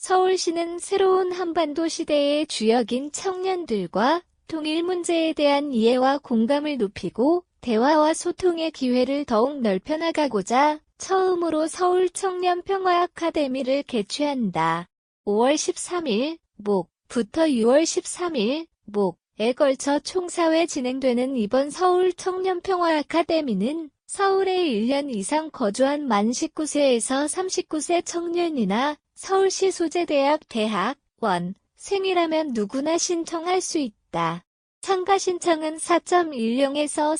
서울시는 새로운 한반도 시대의 주역인 청년들과 통일 문제에 대한 이해와 공감을 높이고 대화와 소통의 기회를 더욱 넓혀나가고자 처음으로 서울 청년 평화 아카데미를 개최한다. 5월 13일 목부터 6월 13일 목에 걸쳐 총사회 진행되는 이번 서울 청년 평화 아카데미는 서울에 1년 이상 거주한 만 19세에서 39세 청년이나 서울시 소재대학 대학 원 생이라면 누구나 신청할 수 있다. 참가 신청은 4.10에서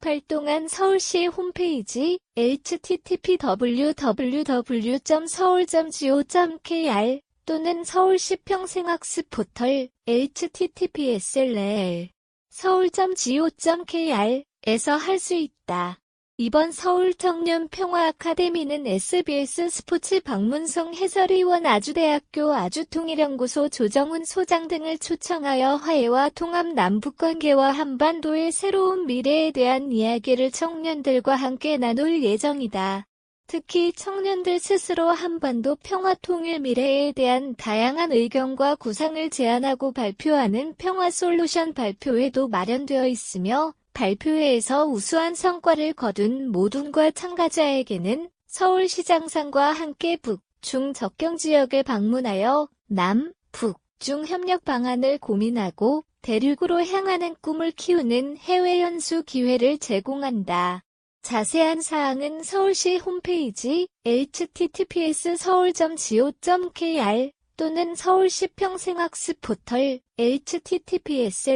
4.28 동안 서울시 홈페이지 http://www.서울.go.kr 또는 서울시 평생학습 포털 https:// 서울.go.kr에서 할 수 있다. 이번 서울 청년 평화 아카데미는 SBS 스포츠 박문성 해설위원 아주대학교 아주통일연구소 조정훈 소장 등을 초청하여 화해와 통합 남북관계와 한반도의 새로운 미래에 대한 이야기를 청년들과 함께 나눌 예정이다. 특히 청년들 스스로 한반도 평화 통일 미래에 대한 다양한 의견과 구상을 제안하고 발표하는 평화 솔루션 발표회도 마련되어 있으며 발표회에서 우수한 성과를 거둔 모든과 참가자에게는 서울시장상과 함께 북, 중 접경 지역을 방문하여 남, 북, 중 협력 방안을 고민하고 대륙으로 향하는 꿈을 키우는 해외 연수 기회를 제공한다. 자세한 사항은 서울시 홈페이지 https 서울.go.kr 또는 서울시 평생학습 포털 https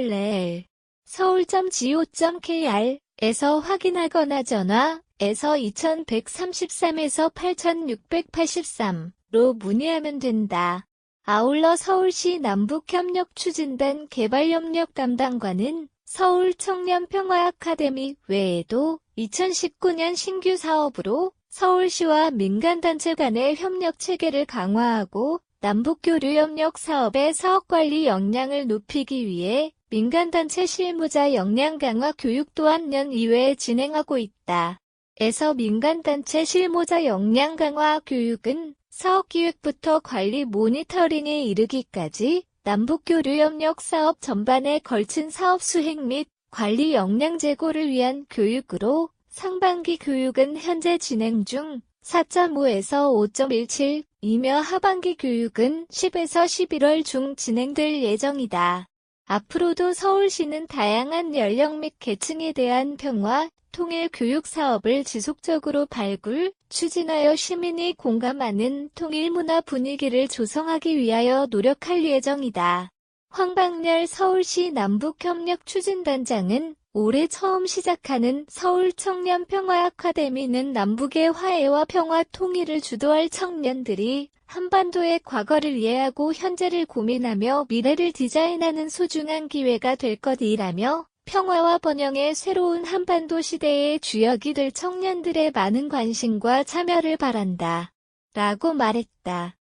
서울.go.kr에서 확인하거나 전화 에서 2133에서 8683로 문의하면 된다. 아울러 서울시 남북협력 추진단 개발협력 담당관은 서울 청년평화 아카데미 외에도 2019년 신규 사업으로 서울시와 민간단체 간의 협력 체계를 강화하고 남북교류협력 사업의 사업관리 역량을 높이기 위해 민간단체 실무자 역량 강화 교육 또한 년 이외에 진행하고 있다. 에서 민간단체 실무자 역량 강화 교육은 사업기획부터 관리 모니터링에 이르기까지 남북교류협력 사업 전반에 걸친 사업 수행 및 관리 역량 제고를 위한 교육으로 상반기 교육은 현재 진행 중 4.5에서 5.17이며 하반기 교육은 10에서 11월 중 진행될 예정이다. 앞으로도 서울시는 다양한 연령 및 계층에 대한 평화, 통일 교육 사업을 지속적으로 발굴, 추진하여 시민이 공감하는 통일 문화 분위기를 조성하기 위하여 노력할 예정이다. 황박렬 서울시 남북협력추진단장은 올해 처음 시작하는 서울 청년 평화 아카데미는 남북의 화해와 평화 통일을 주도할 청년들이 한반도의 과거를 이해하고 현재를 고민하며 미래를 디자인하는 소중한 기회가 될 것이라며 평화와 번영의 새로운 한반도 시대의 주역이 될 청년들의 많은 관심과 참여를 바란다. 라고 말했다.